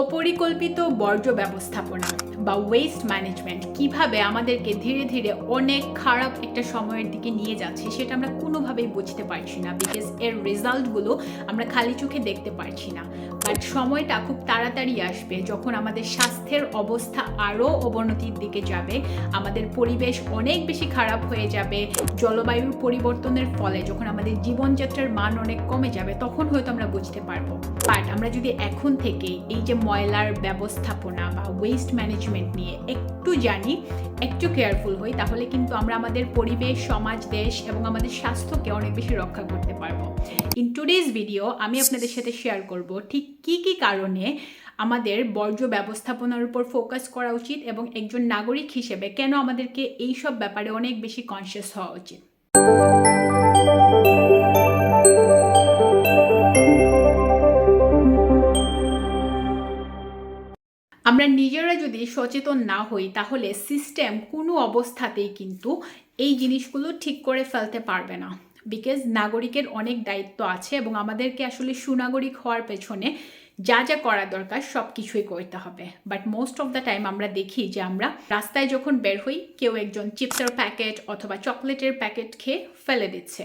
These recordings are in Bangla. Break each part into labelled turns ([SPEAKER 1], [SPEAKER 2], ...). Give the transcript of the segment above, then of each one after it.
[SPEAKER 1] অপরিকল্পিত বর্জ্য ব্যবস্থাপনা। বা ওয়েস্ট ম্যানেজমেন্ট কীভাবে আমাদেরকে ধীরে ধীরে অনেক খারাপ একটা সময়ের দিকে নিয়ে যাচ্ছে সেটা আমরা কোনোভাবেই বুঝতে পারছি না বিকজ এর রেজাল্টগুলো আমরা খালি চোখে দেখতে পারছি না। বাট সময়টা খুব তাড়াতাড়ি আসবে যখন আমাদের স্বাস্থ্যের অবস্থা আরও অবনতির দিকে যাবে, আমাদের পরিবেশ অনেক বেশি খারাপ হয়ে যাবে, জলবায়ুর পরিবর্তনের ফলে যখন আমাদের জীবনযাত্রার মান অনেক কমে যাবে তখন হয়তো আমরা বুঝতে পারব। বাট আমরা যদি এখন থেকে এই যে ময়লার ব্যবস্থাপনা বা ওয়েস্ট ম্যানেজমেন্ট নিয়ে একটু জানি, একটু কেয়ারফুল হই, তাহলে কিন্তু আমরা আমাদের পরিবেশ, সমাজ, দেশ এবং আমাদের স্বাস্থ্যকে অনেক বেশি রক্ষা করতে পারব। ইন টুডেজ ভিডিও আমি আপনাদের সাথে শেয়ার করব ঠিক কি কি কারণে আমাদের বর্জ্য ব্যবস্থাপনার উপর ফোকাস করা উচিত এবং একজন নাগরিক হিসেবে কেন আমাদেরকে এই সব ব্যাপারে অনেক বেশি কনসিয়াস হওয়া উচিত। আমরা নিজেরা যদি সচেতন না হই, তাহলে সিস্টেম কোনো অবস্থাতেই কিন্তু এই জিনিসগুলো ঠিক করে ফেলতে পারবে না। বিকজ নাগরিকের অনেক দায়িত্ব আছে এবং আমাদেরকে আসলে সুনাগরিক হওয়ার পেছনে যা যা করা দরকার সব কিছুই করতে হবে। But most of the time আমরা দেখি যে আমরা রাস্তায় যখন বের হই, কেউ একজন চিপসের প্যাকেট অথবা চকলেটের প্যাকেট খেয়ে ফেলে দিচ্ছে।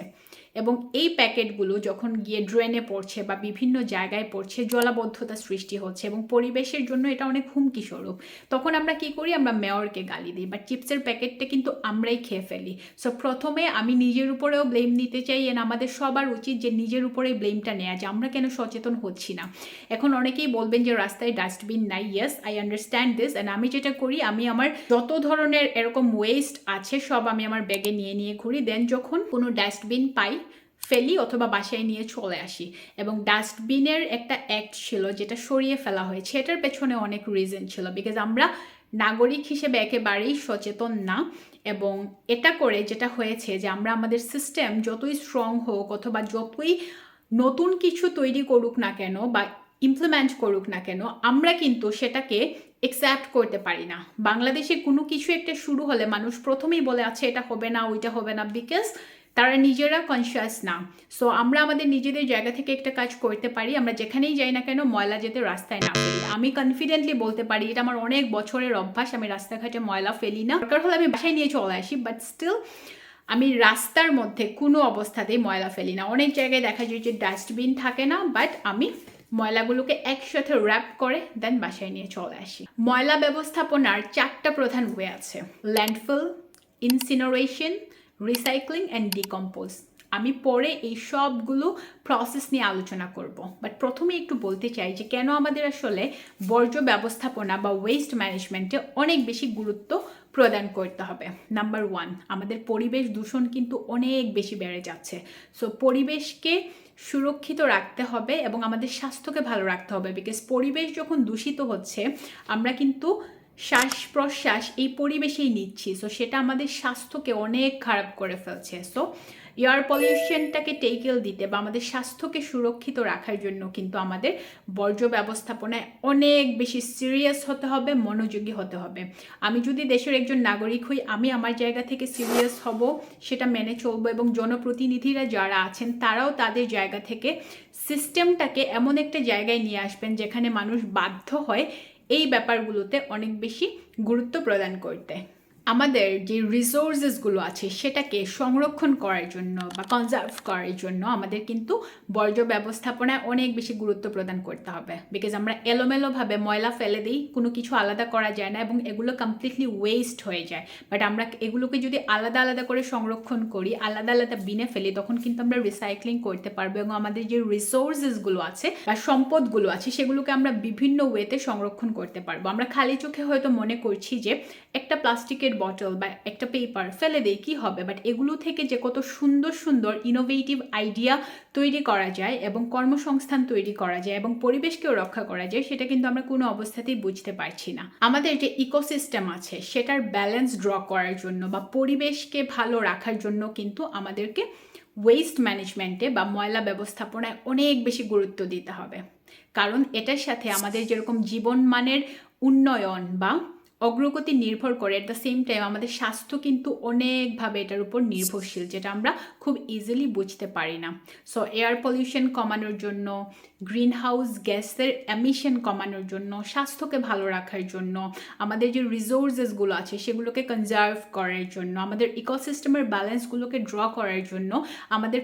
[SPEAKER 1] এবং এই প্যাকেটগুলো যখন গিয়ে ড্রেনে পড়ছে বা বিভিন্ন জায়গায় পড়ছে, জলাবদ্ধতা সৃষ্টি হচ্ছে এবং পরিবেশের জন্য এটা অনেক হুমকি স্বরূপ তখন আমরা কি করি? আমরা মেয়রকে গালি দিই বা চিপসের প্যাকেটটা কিন্তু আমরাই খেয়ে ফেলি। সো প্রথমে আমি নিজের উপরেও ব্লেম নিতে চাই এন আমাদের সবার উচিত যে নিজের উপরে ব্লেমটা নেওয়া যে আমরা কেন সচেতন হচ্ছি না। এখন অনেকেই বলবেন যে রাস্তায় ডাস্টবিন নাই। Yes I understand this and আমি যেটা করি, আমি আমার যত ধরনের এরকম ওয়েস্ট আছে সব আমি আমার ব্যাগে নিয়ে নিয়ে ঘুরি। দেন যখন কোনো ডাস্টবিন পাই ফেলি অথবা বাসায় নিয়ে চলে আসি। এবং ডাস্টবিনের একটা অ্যাক্ট ছিল যেটা সরিয়ে ফেলা হয়েছে। এটার পেছনে অনেক রিজন ছিল। বিকজ আমরা নাগরিক হিসেবে একেবারেই সচেতন না। এবং এটা করে যেটা হয়েছে যে আমরা আমাদের সিস্টেম যতই স্ট্রং হোক অথবা যতই নতুন কিছু তৈরি করুক না কেন বা ইমপ্লিমেন্ট করুক না কেন, আমরা কিন্তু সেটাকে একসেপ্ট করতে পারি না। বাংলাদেশে কোনো কিছু একটা শুরু হলে মানুষ প্রথমেই বলে আছে এটা হবে না, ওইটা হবে না। বিকজ তারা নিজেরা কনসিয়াস না। সো আমরা আমাদের নিজেদের জায়গা থেকে একটা কাজ করতে পারি। আমরা যেখানেই যাই না কেন ময়লা যেতে রাস্তায় না ফেলি। আমি কনফিডেন্টলি বলতে পারি, এটা আমার অনেক বছরের অভ্যাস, আমি রাস্তাঘাটে ময়লা ফেলি না। দরকার হলে আমি বাসায় নিয়ে চলে আসি বাট স্টিল আমি রাস্তার মধ্যে কোনো অবস্থাতেই ময়লা ফেলি না। অনেক জায়গায় দেখা যায় যে ডাস্টবিন থাকে না বাট আমি ময়লাগুলোকে একসাথে র্যাপ করে দেন বাসায় নিয়ে চলে আসি। ময়লা ব্যবস্থাপনার চারটা প্রধান ওয়ে আছে। Landfill incineration recycling and decompose আমি পরে এই সবগুলো প্রসেস নিয়ে আলোচনা করব। বাট প্রথমে একটু বলতে চাই যে কেন আমাদের আসলে বর্জ্য ব্যবস্থাপনা বা ওয়েস্ট ম্যানেজমেন্টে অনেক বেশি গুরুত্ব প্রদান করতে হবে। নাম্বার ওয়ান আমাদের পরিবেশ দূষণ কিন্তু অনেক বেশি বেড়ে যাচ্ছে। সো পরিবেশকে সুরক্ষিত রাখতে হবে এবং আমাদের স্বাস্থ্যকে ভালো রাখতে হবে। বিকজ পরিবেশ যখন দূষিত হচ্ছে, আমরা কিন্তু শ্বাস প্রশ্বাস এই পরিবেশেই নিচ্ছি। সো সেটা আমাদের স্বাস্থ্যকে অনেক খারাপ করে ফেলছে। সো এয়ার পলিউশনটাকে টেকেল দিতে বা আমাদের স্বাস্থ্যকে সুরক্ষিত রাখার জন্য কিন্তু আমাদের বর্জ্য ব্যবস্থাপনায় অনেক বেশি সিরিয়াস হতে হবে, মনোযোগী হতে হবে। আমি যদি দেশের একজন নাগরিক হই, আমি আমার জায়গা থেকে সিরিয়াস হব, সেটা মেনে চলবো এবং জনপ্রতিনিধিরা যারা আছেন, তারাও তাদের জায়গা থেকে সিস্টেমটাকে এমন একটা জায়গায় নিয়ে আসবেন যেখানে মানুষ বাধ্য হয় এই ব্যাপারগুলোতে অনেক বেশি গুরুত্ব প্রদান করতে। আমাদের যে রিসোর্সেসগুলো আছে সেটাকে সংরক্ষণ করার জন্য বা কনজার্ভ করার জন্য আমাদের কিন্তু বর্জ্য ব্যবস্থাপনায় অনেক বেশি গুরুত্ব প্রদান করতে হবে। বিকজ আমরা এলোমেলোভাবে ময়লা ফেলে দিই, কোনো কিছু আলাদা করা যায় না এবং এগুলো কমপ্লিটলি ওয়েস্ট হয়ে যায়। বাট আমরা এগুলোকে যদি আলাদা আলাদা করে সংরক্ষণ করি, আলাদা আলাদা বিনে ফেলি, তখন কিন্তু আমরা রিসাইক্লিং করতে পারব এবং আমাদের যে রিসোর্সেসগুলো আছে বা সম্পদগুলো আছে, সেগুলোকে আমরা বিভিন্ন ওয়েতে সংরক্ষণ করতে পারব। আমরা খালি চোখে হয়তো মনে করছি যে একটা প্লাস্টিকের বটল বা একটা পেপার ফেলে দেয় কি হবে? বাট এগুলো থেকে যে কত সুন্দর সুন্দর ইনোভেটিভ আইডিয়া তৈরি করা যায় এবং কর্মসংস্থান তৈরি করা যায় এবং পরিবেশকেও রক্ষা করা যায়, সেটা কিন্তু আমরা কোনো অবস্থাতেই বুঝতে পারছি না। আমাদের যে ইকোসিস্টেম আছে, সেটার ব্যালেন্স ড্র করার জন্য বা পরিবেশকে ভালো রাখার জন্য কিন্তু আমাদেরকে ওয়েস্ট ম্যানেজমেন্টে বা ময়লা ব্যবস্থাপনায় অনেক বেশি গুরুত্ব দিতে হবে। কারণ এটার সাথে আমাদের যেরকম জীবনমানের উন্নয়ন বা অগ্রগতি নির্ভর করে এট দ্য সেম টাইম আমাদের স্বাস্থ্য কিন্তু অনেকভাবে এটার উপর নির্ভরশীল, যেটা আমরা খুব ইজিলি বুঝতে পারি না। সো এয়ার পলিউশন কমানোর জন্য গ্রিন হাউস গ্যাসের এমিশন কমানোর জন্য, স্বাস্থ্যকে ভালো রাখার জন্য, আমাদের যে রিসোর্সেসগুলো আছে সেগুলোকে কনজার্ভ করার জন্য, আমাদের ইকোসিস্টেমের ব্যালেন্সগুলোকে ড্র করার জন্য, আমাদের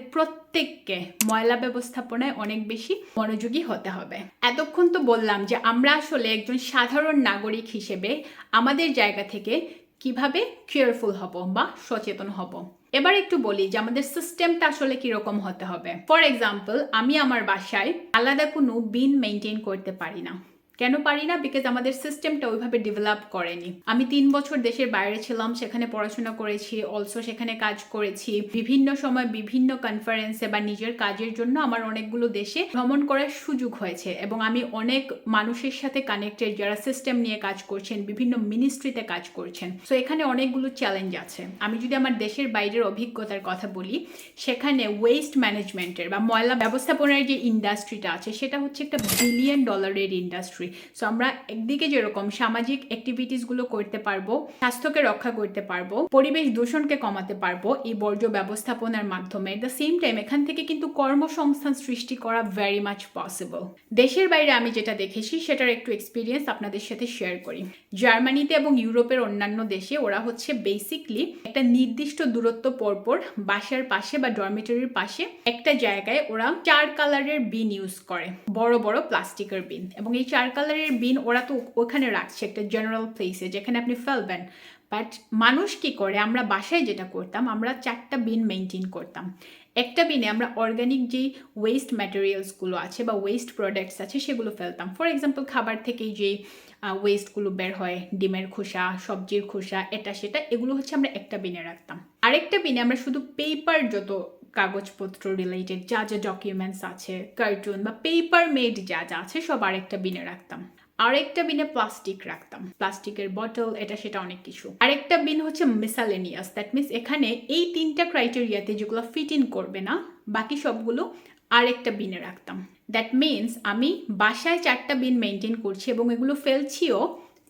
[SPEAKER 1] প্রত্যেককে ময়লা ব্যবস্থাপনায় অনেক বেশি মনোযোগী হতে হবে। এতক্ষণ তো বললাম যে আমরা আসলে একজন সাধারণ নাগরিক হিসেবে আমাদের জায়গা থেকে কীভাবে কেয়ারফুল হব বা সচেতন হব। এবার একটু বলি যে আমাদের সিস্টেমটা আসলে কীরকম হতে হবে। ফর এক্সাম্পল আমি আমার বাসায় আলাদা কোনো বিন মেনটেন করতে পারি না। কেন পারি না? বিকজ আমাদের সিস্টেমটা ওইভাবে ডেভেলপ করেনি। আমি তিন বছর দেশের বাইরে ছিলাম, সেখানে পড়াশোনা করেছি অলসো সেখানে কাজ করেছি। বিভিন্ন সময় বিভিন্ন কনফারেন্সে বা নিজের কাজের জন্য আমার অনেকগুলো দেশে ভ্রমণ করার সুযোগ হয়েছে এবং আমি অনেক মানুষের সাথে কানেক্টেড যারা সিস্টেম নিয়ে কাজ করছেন, বিভিন্ন মিনিস্ট্রিতে কাজ করছেন। সো এখানে অনেকগুলো চ্যালেঞ্জ আছে। আমি যদি আমার দেশের বাইরের অভিজ্ঞতার কথা বলি, সেখানে ওয়েস্ট ম্যানেজমেন্টের বা ময়লা ব্যবস্থাপনার যে ইন্ডাস্ট্রিটা আছে, সেটা হচ্ছে একটা বিলিয়ন ডলারের ইন্ডাস্ট্রি সো আমরা একদিকে যেরকম সামাজিক অ্যাক্টিভিটিসগুলো করতে পারব, স্বাস্থ্যকে রক্ষা করতে পারব, পরিবেশ দূষণকে কমাতে পারব এই বর্জ্য ব্যবস্থাপনার মাধ্যমে দ্য সেম টাইম এখান থেকে কিন্তু কর্মসংস্থান সৃষ্টি করা ভেরি মাচ পসিবল দেশের বাইরে আমি যেটা দেখেছি, সেটার একটু এক্সপিরিয়েন্স আপনাদের সাথে শেয়ার করি। জার্মানিতে এবং ইউরোপের অন্যান্য দেশে ওরা হচ্ছে বেসিকলি একটা নির্দিষ্ট দূরত্ব পরপর বাসার পাশে বা ডরমিটরির পাশে একটা জায়গায় ওরা চার কালারের বিন ইউজ করে, বড় বড় প্লাস্টিকের বিন এবং এই চার কালারের বিন ওরা তো ওখানে রাখছে একটা জেনারেল প্লেসে যেখানে আপনি ফেলবেন। বাট মানুষ কি করে? আমরা বাসায় যেটা করতাম, আমরা চারটা বিন মেনটেন করতাম। একটা বিনে আমরা অর্গানিক যেই ওয়েস্ট ম্যাটেরিয়ালসগুলো আছে বা ওয়েস্ট প্রোডাক্টস আছে, সেগুলো ফেলতাম। ফর এক্সাম্পল খাবার থেকেই যেই ওয়েস্টগুলো বের হয়, ডিমের খোসা, সবজির খোসা, এটা সেটা, এগুলো হচ্ছে আমরা একটা বিনে রাখতাম। আরেকটা বিনে আমরা শুধু পেপার যত কাগজপত্র রিলেটেড যা যা ডকুমেন্টস আছে কার্টুন বা পেপার মেড যা যা আছে, সব আরেকটা বিনে রাখতাম। আরেকটা বিনে প্লাস্টিক রাখতাম। প্লাস্টিকের বটল এটা সেটা অনেক কিছু। আরেকটা বিন হচ্ছে মিসালেনিয়াস দ্যাট মিনস এখানে এই তিনটা ক্রাইটেরিয়াতে যেগুলো ফিট ইন করবে না, বাকি সবগুলো আরেকটা বিনে রাখতাম। দ্যাট মিনস আমি বাসায় চারটা বিন মেনটেন করছি এবং এগুলো ফেলছিও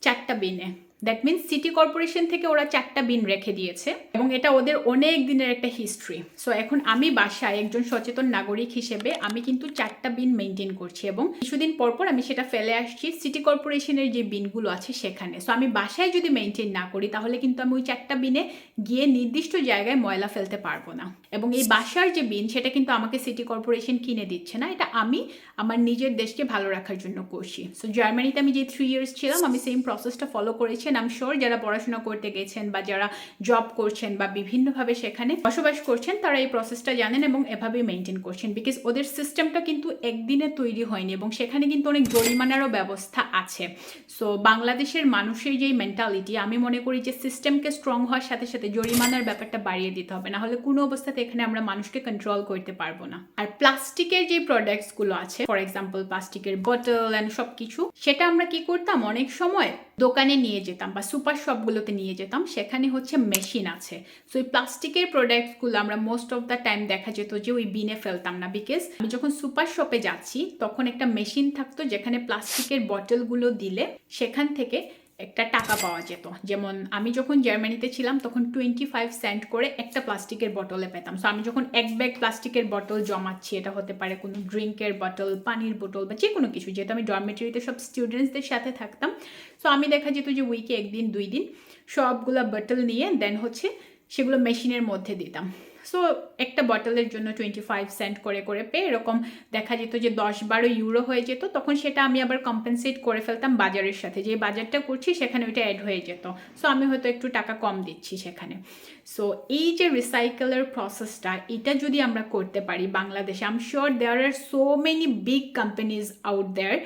[SPEAKER 1] চারটা বিনে দ্যাট মিনস সিটি কর্পোরেশন থেকে ওরা চারটা বিন রেখে দিয়েছে এবং এটা ওদের অনেক দিনের একটা হিস্ট্রি সো এখন আমি বাসায় একজন সচেতন নাগরিক হিসেবে আমি কিন্তু চারটা বিন মেনটেন করছি এবং কিছুদিন পর পর আমি সেটা ফেলে আসছি সিটি কর্পোরেশনের যে বিনগুলো আছে সেখানে। সো আমি বাসায় যদি মেনটেন না করি তাহলে কিন্তু আমি ওই চারটা বিনে গিয়ে নির্দিষ্ট জায়গায় ময়লা ফেলতে পারব না। এবং এই বাসার যে বিন সেটা কিন্তু আমাকে সিটি কর্পোরেশন কিনে দিচ্ছে না। এটা আমি আমার নিজের দেশকে ভালো রাখার জন্য করছি। সো জার্মানিতে আমি যে থ্রি ইয়ার্স ছিলাম, আমি সেম প্রসেসটা ফলো করেছি আম শিওর যারা পড়াশোনা করতে গেছেন বা যারা জব করছেন বা বিভিন্নভাবে সেখানে বসবাস করছেন, তারা এই প্রসেসটা জানেন এবং এভাবেই মেনটেন করছেন। বিকজ ওদের সিস্টেমটা কিন্তু একদিনে তৈরি হয়নি এবং সেখানে কিন্তু অনেক জরিমানারও ব্যবস্থা আছে। সো বাংলাদেশের মানুষের যেই মেন্টালিটি আমি মনে করি যে সিস্টেমকে স্ট্রং হওয়ার সাথে সাথে জরিমানার ব্যাপারটা বাড়িয়ে দিতে হবে। না হলে কোনো অবস্থাতে এখানে আমরা মানুষকে কন্ট্রোল করতে পারব না। আর প্লাস্টিকের যে প্রোডাক্টসগুলো আছে ফর এক্সাম্পল প্লাস্টিকের বোতল অ্যান্ড সব কিছু সেটা আমরা কি করতাম? অনেক সময় দোকানে নিয়ে যেতাম বা সুপার শপগুলোতে নিয়ে যেতাম, সেখানে হচ্ছে মেশিন আছে। সো এই প্লাস্টিকের প্রোডাক্টসগুলো আমরা মোস্ট অফ দ্য টাইম দেখা যেত যে ওই বিনে ফেলতাম না বিকজ আমি যখন সুপার শপে যাচ্ছি, তখন একটা মেশিন থাকতো যেখানে প্লাস্টিকের বটলগুলো দিলে সেখান থেকে একটা টাকা পাওয়া যেত। যেমন আমি যখন জার্মানিতে ছিলাম, তখন টোয়েন্টি ফাইভ সেন্ট করে একটা প্লাস্টিকের বটলে পেতাম। সো আমি যখন এক ব্যাগ প্লাস্টিকের বটল জমাচ্ছি, এটা হতে পারে কোনো ড্রিঙ্কের বটল পানির বোতল বা যে কোনো কিছু, যেহেতু আমি ডরমেটরিতে সব স্টুডেন্টসদের সাথে থাকতাম সো আমি দেখা যেত যে উইকে একদিন, দুই দিন সবগুলো বটল নিয়ে দেন হচ্ছে সেগুলো মেশিনের মধ্যে দিতাম। সো একটা বটলের জন্য টোয়েন্টি ফাইভ সেন্ট করে করে পেয়ে এরকম দেখা যেত যে দশ বারো ইউরো হয়ে যেত, তখন সেটা আমি আবার কম্পেনসেট করে ফেলতাম বাজারের সাথে। যে বাজারটা করছি সেখানে ওইটা অ্যাড হয়ে যেত। সো আমি হয়তো একটু টাকা কম দিচ্ছি সেখানে। সো এই যে রিসাইকেলের প্রসেসটা এটা যদি আমরা করতে পারি বাংলাদেশে I'm sure there are so many big companies out there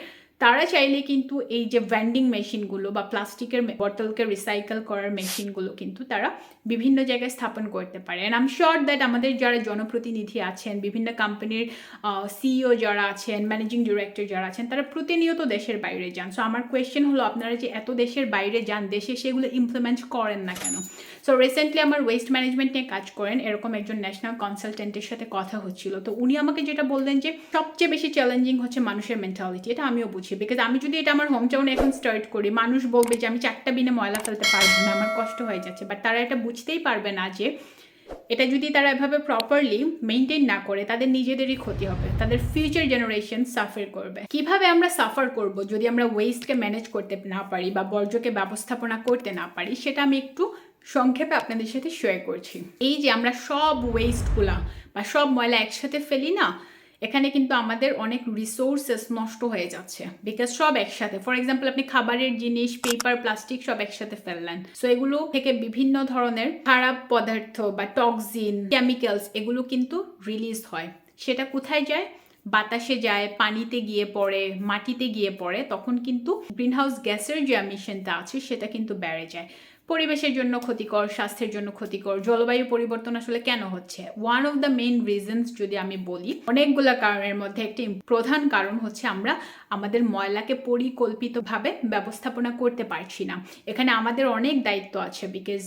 [SPEAKER 1] তারা চাইলে কিন্তু এই যে ভ্যান্ডিং মেশিনগুলো বা প্লাস্টিকের বোতলকে রিসাইকেল করার মেশিনগুলো কিন্তু তারা বিভিন্ন জায়গায় স্থাপন করতে পারে। অ্যান্ড আম শিওর দ্যাট আমাদের যারা জনপ্রতিনিধি আছেন, বিভিন্ন কোম্পানির সিইও যারা আছেন ম্যানেজিং ডিরেক্টর যারা আছেন, তারা প্রতিনিয়ত দেশের বাইরে যান। সো আমার কোয়েশ্চেন হলো, আপনারা যে এত দেশের বাইরে যান, দেশে সেগুলো ইমপ্লিমেন্ট করেন না কেন? সো রিসেন্টলি আমার ওয়েস্ট ম্যানেজমেন্ট নিয়ে কাজ করেন, এরকম একজন ন্যাশনাল কনসালটেন্টের সাথে কথা হচ্ছিল। তো উনি আমাকে যেটা বললেন যে, সবচেয়ে বেশি চ্যালেঞ্জিং হচ্ছে মানুষের মেন্টালিটি এটা আমিও বুঝি। বিকজ আমি যদি এটা আমার হোম টাউনে এখন স্টার্ট করি, মানুষ বলবে যে, আমি চারটা বিনে ময়লা ফেলতে পারব না, আমার কষ্ট হয়ে যাচ্ছে। বাট তারা এটা বুঝতেই পারবে না যে, এটা যদি তারা এভাবে প্রপারলি মেনটেন না করে, তাদের নিজেদেরই ক্ষতি হবে। তাদের ফিউচার জেনারেশন সাফার করবে। কীভাবে আমরা সাফার করব যদি আমরা ওয়েস্টকে ম্যানেজ করতে না পারি বা বর্জ্যকে ব্যবস্থাপনা করতে না পারি, সেটা আমি একটু সংক্ষেপে আপনাদের সাথে শেয়ার করছি। এই যে আমরা সব ওয়েস্টগুলা বা সব ময়লা একসাথে ফেলি না, এখানে কিন্তু আমাদের অনেক রিসোর্সেস নষ্ট হয়ে যাচ্ছে। বিকজ সব একসাথে ফর এক্সাম্পল আপনি খাবারের জিনিস পেপার প্লাস্টিক সব একসাথে ফেললেন। সো এগুলো থেকে বিভিন্ন ধরনের খারাপ পদার্থ বা টক্সিন কেমিক্যালস এগুলো কিন্তু রিলিজ হয়। সেটা কোথায় যায়? বাতাসে যায়, পানিতে গিয়ে পড়ে, মাটিতে গিয়ে পড়ে, তখন কিন্তু গ্রিনহাউস গ্যাসের যে এমিশনটা আছে, সেটা কিন্তু বেড়ে যায়। পরিবেশের জন্য ক্ষতিকর, স্বাস্থ্যের জন্য ক্ষতিকর, জলবায়ু পরিবর্তন আসলে কেন হচ্ছে? One of the main reasons যদি আমি বলি, অনেকগুলো কারণের মধ্যে একটি প্রধান কারণ হচ্ছে আমরা আমাদের ময়লাকে পরিকল্পিতভাবে ব্যবস্থাপনা করতে পারছি না। এখানে আমাদের অনেক দায়িত্ব আছে বিকজ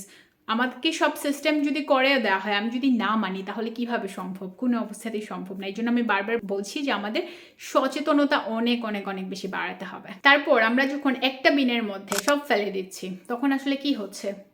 [SPEAKER 1] আমাকে সব সিস্টেম যদি করে দেওয়া হয়, আমি যদি না মানি, তাহলে কীভাবে সম্ভব? কোনো অবস্থাতেই সম্ভব না। এই জন্য আমি বারবার বলছি যে আমাদের সচেতনতা অনেক অনেক অনেক বেশি বাড়াতে হবে। তারপর আমরা যখন একটা বিনের মধ্যে সব ফেলে দিচ্ছি, তখন আসলে কি হচ্ছে?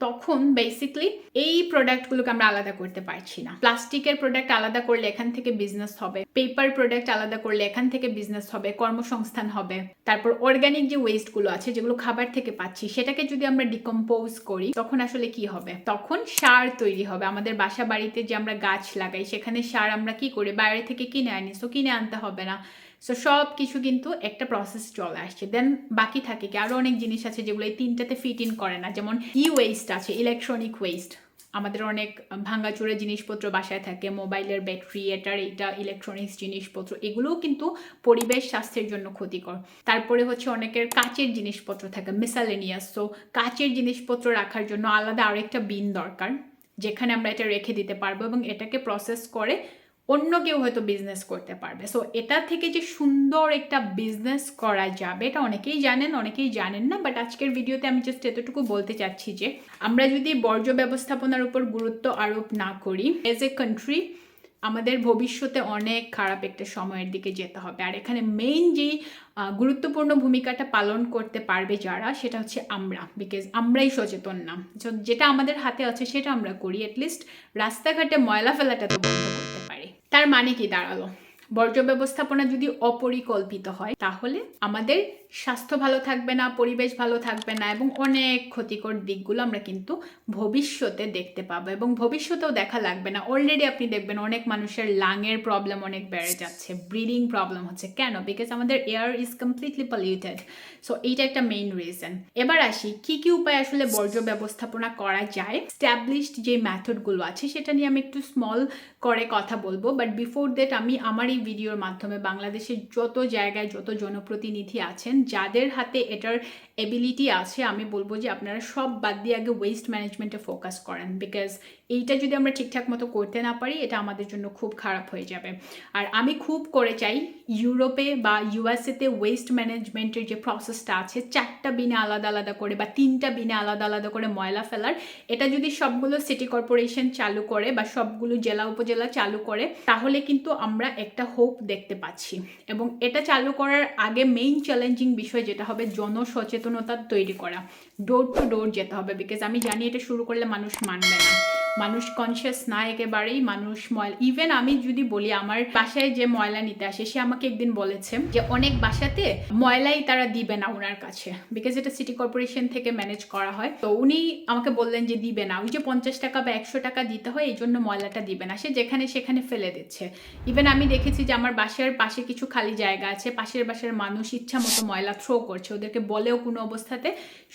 [SPEAKER 1] তখন বেসিকলি এই প্রোডাক্টগুলোকে আমরা আলাদা করতে পারছি না। প্লাস্টিকের প্রোডাক্ট আলাদা করলে এখান থেকে বিজনেস হবে পেপার প্রোডাক্ট আলাদা করলে এখান থেকে বিজনেস হবে, কর্মসংস্থান হবে, তারপর অর্গানিক যে ওয়েস্টগুলো আছে, যেগুলো খাবার থেকে পাচ্ছি, সেটাকে যদি আমরা ডিকম্পোজ করি, তখন আসলে কি হবে? তখন সার তৈরি হবে। আমাদের বাসা বাড়িতে যে আমরা গাছ লাগাই, সেখানে সার আমরা কি করি বাইরে থেকে কিনে আনি? সো কিনে আনতে হবে না। সো সব কিছু কিন্তু একটা প্রসেস চলে আসছে। দেন বাকি থাকে কি? আরও অনেক জিনিস আছে যেগুলো এই তিনটাতে ফিট ইন করে না। যেমন ই ওয়েস্ট আছে ইলেকট্রনিক ওয়েস্ট আমাদের অনেক ভাঙ্গাচুরে জিনিসপত্র বাসায় থাকে, মোবাইলের ব্যাটারি এটার এইটা ইলেকট্রনিক্স জিনিসপত্র, এগুলোও কিন্তু পরিবেশ স্বাস্থ্যের জন্য ক্ষতিকর। তারপরে হচ্ছে অনেকের কাচের জিনিসপত্র থাকে মিসালেনিয়াস সো কাচের জিনিসপত্র রাখার জন্য আলাদা আরেকটা বিন দরকার, যেখানে আমরা এটা রেখে দিতে পারব এবং এটাকে প্রসেস করে অন্য কেউ হয়তো বিজনেস করতে পারবে। সো এটা থেকে যে সুন্দর একটা বিজনেস করা যাবে, এটা অনেকেই জানেন অনেকেই জানেন না বাট আজকের ভিডিওতে আমি জাস্ট এতটুকু বলতে চাচ্ছি যে, আমরা যদি বর্জ্য ব্যবস্থাপনার উপর গুরুত্ব আরোপ না করি এজ এ কান্ট্রি আমাদের ভবিষ্যতে অনেক খারাপ একটা সময়ের দিকে যেতে হবে। আর এখানে মেইন যেই গুরুত্বপূর্ণ ভূমিকাটা পালন করতে পারবে যারা, সেটা হচ্ছে আমরা বিকজ আমরাই সচেতন না। যেটা আমাদের হাতে আছে, সেটা আমরা করি। অ্যাটলিস্ট রাস্তাঘাটে ময়লা ফেলাটা তো বন্ধ পারি তার মানে কি দাঁড়াল বর্জ্য ব্যবস্থাপনা যদি অপরিকল্পিত হয়, তাহলে আমাদের স্বাস্থ্য ভালো থাকবে না, পরিবেশ ভালো থাকবে না এবং অনেক ক্ষতিকর দিকগুলো আমরা কিন্তু ভবিষ্যতে দেখতে পাবো এবং ভবিষ্যতেও দেখা লাগবে না। অলরেডি আপনি দেখবেন অনেক মানুষের লাংয়ের প্রবলেম অনেক বেড়ে যাচ্ছে ব্রিদিং প্রবলেম হচ্ছে। কেন? বিকজ আমাদের air is completely polluted so এইটা একটা মেইন রিজন এবার আসি, কি কি উপায় আসলে বর্জ্য ব্যবস্থাপনা করা যায়? স্ট্যাবলিশড যে মেথডগুলো আছে, সেটা নিয়ে আমি একটু স্মল করে কথা বলব বাট বিফোর দ্যাট আমি, আমার এই ভিডিওর মাধ্যমে বাংলাদেশের যত জায়গায় যত জনপ্রতিনিধি আছেন, যাদের হাতে এটার এবিলিটি আছে, আমি বলব যে আপনারা সব বাদ দিয়ে আগে ওয়েস্ট ম্যানেজমেন্টে ফোকাস করেন। বিকজ এইটা যদি আমরা ঠিকঠাক মতো করতে না পারি, এটা আমাদের জন্য খুব খারাপ হয়ে যাবে। আর আমি খুব করে চাই, ইউরোপে বা ইউএসএতে ওয়েস্ট ম্যানেজমেন্টের যে প্রসেসটা আছে, চারটা বিনে আলাদা আলাদা করে বা তিনটা বিনে আলাদা আলাদা করে ময়লা ফেলার, এটা যদি সবগুলো সিটি কর্পোরেশন চালু করে বা সবগুলো জেলা উপজেলা চালু করে, তাহলে কিন্তু আমরা একটা হোপ দেখতে পাচ্ছি। এবং এটা চালু করার আগে মেইন চ্যালেঞ্জিং বিষয় যেটা হবে জনসচেতনতা তৈরি করা। ডোর টু ডোর যেতে হবে বিকজ আমি জানি এটা শুরু করলে মানুষ মানবে না। মানুষ কনসিয়াস না একেবারেই, মানুষ ময়লা ইভেন আমি যদি বলি আমার বাসায় যে ময়লা নিতে আসে, সে আমাকে একদিন বলেছে যে অনেক বাসাতে ময়লাই তারা দিবে না ওনার কাছে বিকজ এটা সিটি কর্পোরেশন থেকে ম্যানেজ করা হয়। তো উনি আমাকে বললেন যে দিবে না, ওই যে পঞ্চাশ টাকা বা একশো টাকা দিতে হয়, এই জন্য ময়লাটা দিবে না, সে যেখানে সেখানে ফেলে দিচ্ছে। ইভেন আমি দেখেছি যে আমার বাসার পাশে কিছু খালি জায়গা আছে, পাশের বাসার মানুষ ইচ্ছা মতো ময়লা থ্রো করছে, ওদেরকে বলেও কোনো অবস্থাতে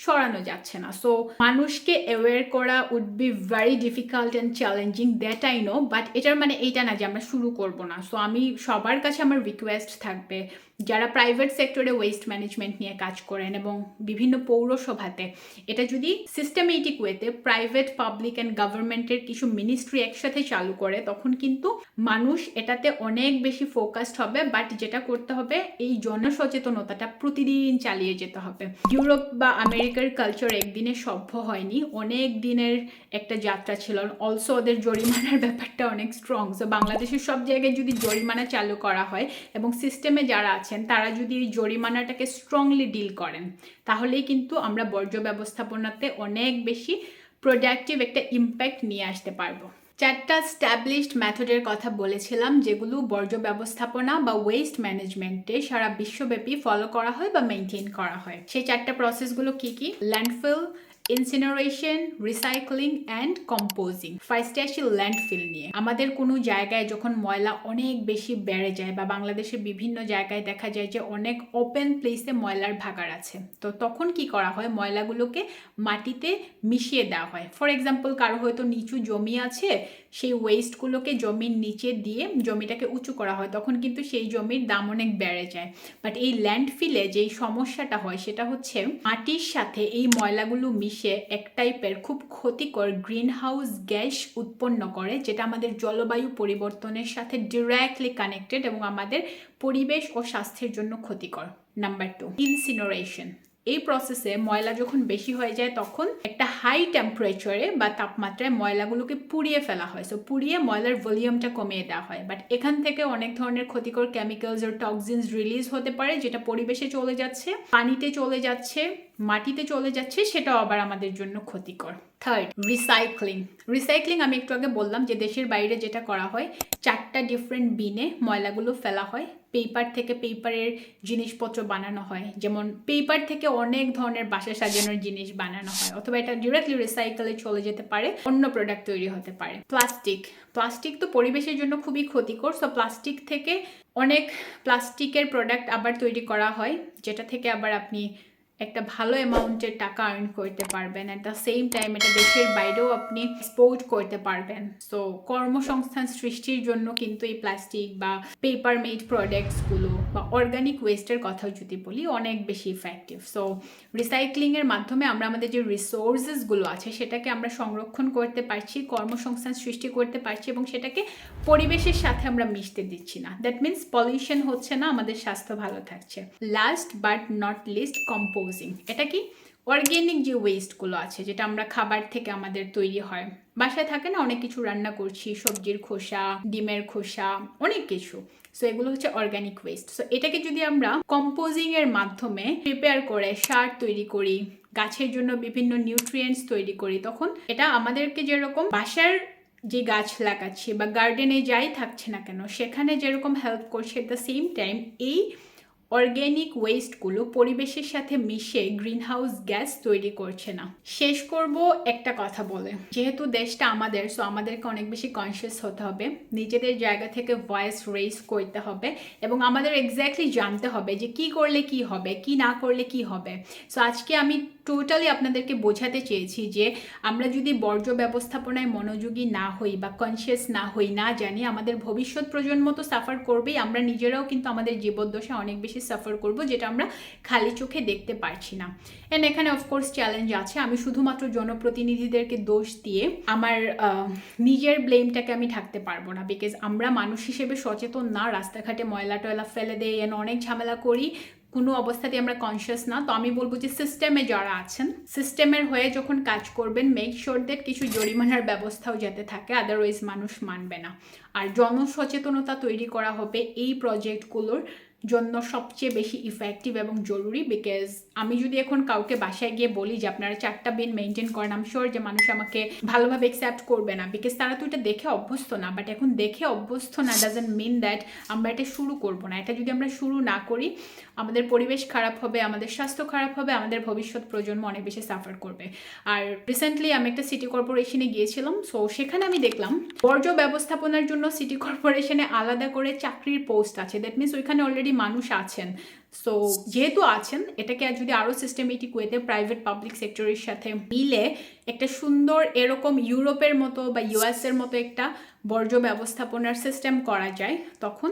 [SPEAKER 1] সরানো যাচ্ছে না। সো মানুষকে অ্যাওয়ার করা would be very difficult difficult and challenging that I know but এটার মানে এইটা না যে আমরা শুরু করব না। সো আমি সবার কাছে আমার রিকোয়েস্ট থাকবে যারা প্রাইভেট সেক্টরে ওয়েস্ট ম্যানেজমেন্ট নিয়ে কাজ করেন এবং বিভিন্ন পৌরসভাতে, এটা যদি সিস্টেমেটিক ওয়েতে প্রাইভেট পাবলিক অ্যান্ড গভর্নমেন্টের কিছু মিনিস্ট্রি একসাথে চালু করে, তখন কিন্তু মানুষ এটাতে অনেক বেশি ফোকাসড হবে বাট যেটা করতে হবে, এই জনসচেতনতাটা প্রতিদিন চালিয়ে যেতে হবে। ইউরোপ বা আমেরিকার কালচার একদিনে সভ্য হয়নি, অনেক দিনের একটা যাত্রা ছিল অলসো ওদের জরিমানার ব্যাপারটা অনেক স্ট্রং সো বাংলাদেশের সব জায়গায় যদি জরিমানা চালু করা হয় এবং সিস্টেমে যারা আছেন, তারা যদি এই জরিমানাটাকে স্ট্রংলি ডিল করেন, তাহলেই কিন্তু আমরা বর্জ্য ব্যবস্থাপনাতে অনেক বেশি প্রোডাক্টিভ একটা ইম্প্যাক্ট নিয়ে আসতে পারব। চারটা স্ট্যাবলিশড মেথডের কথা বলেছিলাম, যেগুলো বর্জ্য ব্যবস্থাপনা বা ওয়েস্ট ম্যানেজমেন্টে সারা বিশ্বব্যাপী ফলো করা হয় বা মেনটেন করা হয়। সেই চারটা প্রসেসগুলো কি কি? Landfill incineration recycling and composing ফার্স্টে ল্যান্ডফিল নিয়ে। আমাদের কোনো জায়গায় যখন ময়লা অনেক বেশি বেড়ে যায় বা বাংলাদেশের বিভিন্ন জায়গায় দেখা যায় যে অনেক ওপেন প্লেসে ময়লার ভাগার আছে, তো তখন কি করা হয়? ময়লাগুলোকে মাটিতে মিশিয়ে দেওয়া হয়। ফর এক্সাম্পল কারও হয়তো নিচু জমি আছে, সেই ওয়েস্টগুলোকে জমির নিচে দিয়ে জমিটাকে উঁচু করা হয়, তখন কিন্তু সেই জমির দাম অনেক বেড়ে যায়। বাট এই ল্যান্ডফিলে যেই সমস্যাটা হয়, সেটা হচ্ছে মাটির সাথে এই ময়লাগুলো মিশে এক টাইপের খুব ক্ষতিকর গ্রিনহাউস গ্যাস উৎপন্ন করে, যেটা আমাদের জলবায়ু পরিবর্তনের সাথে ডিরেক্টলি কানেক্টেড এবং আমাদের পরিবেশ ও স্বাস্থ্যের জন্য ক্ষতিকর। নাম্বার টু ইনসিনারেশন এই প্রসেসে ময়লা যখন বেশি হয়ে যায়, তখন একটা হাই টেম্পারেচারে বা তাপমাত্রায় ময়লাগুলোকে পুড়িয়ে ফেলা হয়। সো পুড়িয়ে ময়লার ভলিউমটা কমিয়ে দেওয়া হয়। বাট এখান থেকে অনেক ধরনের ক্ষতিকর কেমিক্যালস ও টক্সিনস রিলিজ হতে পারে, যেটা পরিবেশে চলে যাচ্ছে, পানিতে চলে যাচ্ছে, মাটিতে চলে যাচ্ছে, সেটাও আবার আমাদের জন্য ক্ষতিকর। থার্ড রিসাইক্লিং রিসাইক্লিং আমি একটু আগে বললাম যে, দেশের বাইরে যেটা করা হয়, চারটা ডিফারেন্ট বিনে ময়লাগুলো ফেলা হয়। পেপার থেকে পেপারের জিনিসপত্র বানানো হয়। যেমন পেপার থেকে অনেক ধরনের বাসা সাজানোর জিনিস বানানো হয়, অথবা এটা ডিরেক্টলি রিসাইকেলে চলে যেতে পারে, অন্য প্রোডাক্ট তৈরি হতে পারে। প্লাস্টিক প্লাস্টিক তো পরিবেশের জন্য খুবই ক্ষতিকর সো প্লাস্টিক থেকে অনেক প্লাস্টিকের প্রোডাক্ট আবার তৈরি করা হয়, যেটা থেকে আবার আপনি একটা ভালো অ্যামাউন্টের টাকা আর্ন করতে পারবেন। অ্যাট দ্য সেম টাইম এটা দেশের বাইরেও আপনি এক্সপোর্ট করতে পারবেন। সো কর্মসংস্থান সৃষ্টির জন্য কিন্তু এই প্লাস্টিক বা পেপার মেড প্রোডাক্টসগুলো বা অর্গানিক ওয়েস্টের কথাও যদি বলি, অনেক বেশি ইফেক্টিভ সো রিসাইক্লিংয়ের মাধ্যমে আমরা আমাদের যে রিসোর্সেসগুলো আছে, সেটাকে আমরা সংরক্ষণ করতে পারছি, কর্মসংস্থান সৃষ্টি করতে পারছি এবং সেটাকে পরিবেশের সাথে আমরা মিশতে দিচ্ছি না। দ্যাট মিনস পলিউশন হচ্ছে না, আমাদের স্বাস্থ্য ভালো থাকছে। Last but not least composing এটা কি? অর্গ্যানিক যে ওয়েস্টগুলো আছে, যেটা আমরা খাবার থেকে আমাদের তৈরি হয়। বাসায় থাকে না, অনেক কিছু রান্না করছি, সবজির খোসা, ডিমের খোসা, অনেক কিছু। সো এগুলো হচ্ছে অর্গ্যানিক ওয়েস্ট সো এটাকে যদি আমরা কম্পোজিং এর মাধ্যমে প্রিপেয়ার করে, সার তৈরি করি, গাছের জন্য বিভিন্ন নিউট্রিয়েন্টস তৈরি করি, তখন এটা আমাদেরকে যেরকম বাসার যে গাছ লাগাচ্ছি বা গার্ডেনে যাই থাকছে না কেন, সেখানে যেরকম হেল্প করছে এট দ্য সেম টাইম এই অর্গ্যানিক ওয়েস্টগুলো পরিবেশের সাথে মিশে গ্রিন হাউস গ্যাস তৈরি করছে না। শেষ করব একটা কথা বলে। যেহেতু দেশটা আমাদের সো আমাদেরকে অনেক বেশি কনসিয়াস হতে হবে। নিজেদের জায়গা থেকে ভয়েস রেস করতে হবে এবং আমাদের এক্স্যাক্টলি জানতে হবে যে কি করলে কি হবে, কি না করলে কি হবে। সো আজকে আমি টোটালি আপনাদেরকে বোঝাতে চেয়েছি যে আমরা যদি বর্জ্য ব্যবস্থাপনায় মনোযোগী না হই বা কনসিয়াস না হই, না জানি, আমাদের ভবিষ্যৎ প্রজন্ম তো সাফার করবেই, আমরা নিজেরাও কিন্তু আমাদের জীবদ্দশা অনেক বেশি সাফার করব, যেটা আমরা খালি চোখে দেখতে পারছি না। এন্ড এখানে অফকোর্স চ্যালেঞ্জ আছে, আমি শুধুমাত্র জনপ্রতিনিধিদেরকে দোষ দিয়ে আমার নিজের ব্লেমটাকে আমি ঢাকতে পারব না বিকজ আমরা মানুষ হিসেবে সচেতন না, রাস্তাঘাটে ময়লা টয়লা ফেলে দেয় এন অনেক ঝামেলা করি কোনো অবস্থাতে আমরা কনসিয়াস না। তো আমি বলব যে সিস্টেমে যারা আছেন সিস্টেমের হয়ে যখন কাজ করবেন মেক শিওর দ্যাট কিছু জরিমানার ব্যবস্থাও যাতে থাকে আদারওয়াইজ মানুষ মানবে না। আর জনসচেতনতা তৈরি করা হবে এই প্রজেক্টগুলোর জন্য সবচেয়ে বেশি ইফেক্টিভ এবং জরুরি বিকজ আমি যদি এখন কাউকে বাসায় গিয়ে বলি যে আপনারা চারটা বিন মেনটেন করেন আমি শিওর যে মানুষ আমাকে ভালোভাবে অ্যাকসেপ্ট করবে না বিকজ তারা তো এটা দেখে অভ্যস্ত না বাট এখন দেখে অভ্যস্ত না ডাজেন্ট মিন দ্যাট আমরা এটা শুরু করব না। এটা যদি আমরা শুরু না করি, আমাদের পরিবেশ খারাপ হবে, আমাদের স্বাস্থ্য খারাপ হবে, আমাদের ভবিষ্যৎ প্রজন্ম অনেক বেশি সাফার করবে। আর রিসেন্টলি আমি একটা সিটি কর্পোরেশনে গিয়েছিলাম সো সেখানে আমি দেখলাম বর্জ্য ব্যবস্থাপনার জন্য সিটি কর্পোরেশনে আলাদা করে চাকরির পোস্ট আছে। দ্যাট মিনস ওইখানে অলরেডি মানুষ আছেন। সো যেহেতু আছেন, এটাকে যদি আরও সিস্টেমেটিক ওয়েতে প্রাইভেট পাবলিক সেক্টরের সাথে মিলে একটা সুন্দর এরকম ইউরোপের মতো বা ইউএসের মতো একটা বর্জ্য ব্যবস্থাপনার সিস্টেম করা যায়, তখন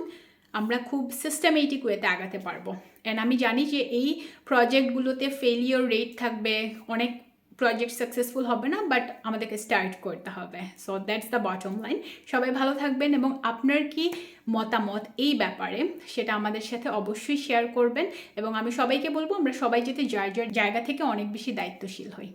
[SPEAKER 1] আমরা খুব সিস্টেমেটিক ওয়েতে আগাতে পারব। অ্যান্ড আমি জানি যে এই প্রজেক্টগুলোতে ফেলিওর রেট থাকবে, অনেক প্রজেক্ট সাকসেসফুল হবে না বাট আমাদেরকে স্টার্ট করতে হবে। So that's the bottom line সবাই ভালো থাকবেন এবং আপনার কি মতামত এই ব্যাপারে সেটা আমাদের সাথে অবশ্যই শেয়ার করবেন। এবং আমি সবাইকে বলব, আমরা সবাই যাতে যার জায়গা থেকে অনেক বেশি দায়িত্বশীল হই।